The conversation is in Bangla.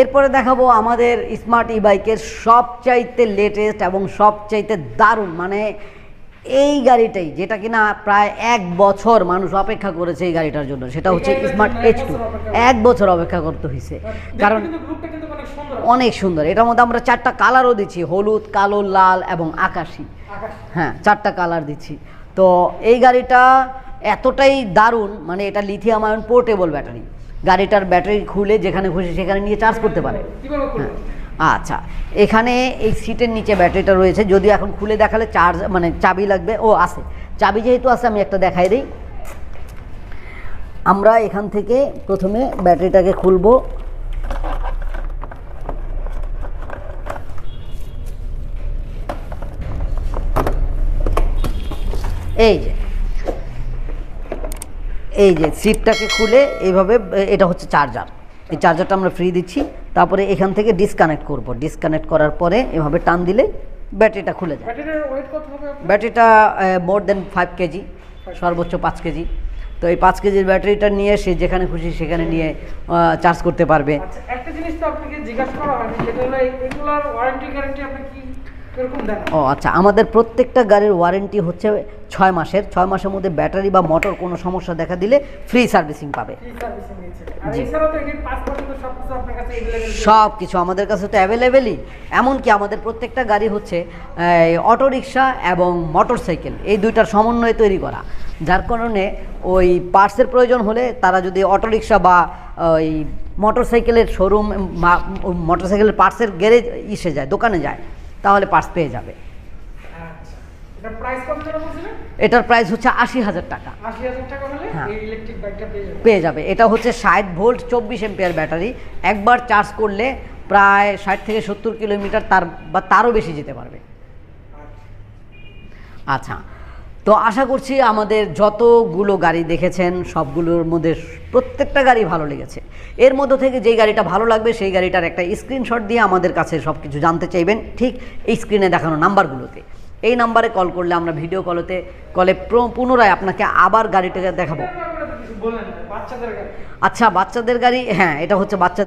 এরপরে দেখাবো আমাদের স্মার্ট ই বাইকের সবচাইতে লেটেস্ট এবং সবচাইতে দারুণ মানে এই গাড়িটাই যেটা কিনা প্রায় এক বছর মানুষ অপেক্ষা করেছে এই গাড়িটার জন্য সেটা হচ্ছে স্মার্ট এইচ টু এক বছর অপেক্ষা করতে হয়েছে কারণ অনেক সুন্দর এটার মধ্যে আমরা চারটা কালারও দিচ্ছি হলুদ কালো লাল এবং আকাশি। হ্যাঁ চারটা কালার দিচ্ছি। তো এই গাড়িটা এতটাই দারুণ মানে এটা লিথিয়াম আয়ন পোর্টেবল ব্যাটারি গাড়িটার ব্যাটারি খুলে যেখানে খুশি সেখানে নিয়ে চার্জ করতে পারে। করব? আচ্ছা এখানে এই সিটের নিচে ব্যাটারিটা রয়েছে যদি এখন খুলে দেখালে চার্জ মানে চাবি লাগবে ও আছে। চাবি যেহেতু আছে আমি একটা দেখাই দিই। আমরা এখান থেকে প্রথমে ব্যাটারিটাকে খুলবো। এই যে এই যে সিটটাকে খুলে এইভাবে এটা হচ্ছে চার্জার এই চার্জারটা আমরা ফ্রি দিচ্ছি। তারপরে এখান থেকে ডিসকানেক্ট করব। ডিসকানেক্ট করার পরে এভাবে টান দিলে ব্যাটারিটা খুলে যায়? ব্যাটারিটা মোর দেন ফাইভ কেজি সর্বোচ্চ পাঁচ কেজি তো এই পাঁচ কেজির ব্যাটারিটা নিয়ে সে যেখানে খুশি সেখানে নিয়ে চার্জ করতে পারবে। আচ্ছা একটা জিনিস তো আপনাকে জিজ্ঞাসা করা হয়নি সেটা হলো এগুলার ওয়ারেন্টি গ্যারান্টি আপনি কি ও আচ্ছা আমাদের প্রত্যেকটা গাড়ির ওয়ারেন্টি হচ্ছে ছয় মাসের। ছয় মাসের মধ্যে ব্যাটারি বা মোটর কোনো সমস্যা দেখা দিলে ফ্রি সার্ভিসিং পাবে। সব কিছু আমাদের কাছে তো অ্যাভেলেবেলই এমনকি আমাদের প্রত্যেকটা গাড়ি হচ্ছে অটোরিকশা এবং মোটর সাইকেল এই দুইটার সমন্বয়ে তৈরি করা। যার কারণে ওই পার্টসের প্রয়োজন হলে তারা যদি অটোরিকশা বা ওই মোটর সাইকেলের শোরুম মোটর সাইকেলের পার্টসের গ্যারেজ ইসে যায় দোকানে যায় তাহলে পার্স পেয়ে যাবে। আচ্ছা এটার প্রাইস হচ্ছে আশি হাজার টাকা। হ্যাঁ। পেয়ে পেয়ে যাবে। এটা হচ্ছে ষাট ভোল্ট চব্বিশ এম্পিয়ার ব্যাটারি। একবার চার্জ করলে প্রায় ষাট থেকে সত্তর কিলোমিটার তার বা তারও বেশি যেতে পারবে। আচ্ছা। তো আশা করছি আমাদের যতগুলো গাড়ি দেখেছেন সবগুলোর মধ্যে প্রত্যেকটা গাড়ি ভালো লেগেছে। এর মধ্য থেকে যেই গাড়িটা ভালো লাগবে সেই গাড়িটার একটা স্ক্রিনশট দিয়ে আমাদের কাছে সব কিছু জানতে চাইবেন। ঠিক এই স্ক্রিনে দেখানো নাম্বারগুলোতে। এই নাম্বারে কল করলে আমরা ভিডিও কলতে কলে পুনরায় আপনাকে আবার গাড়িটাকে দেখাবো। আচ্ছা বাচ্চাদের গাড়ি হ্যাঁ এটা হচ্ছে বাচ্চা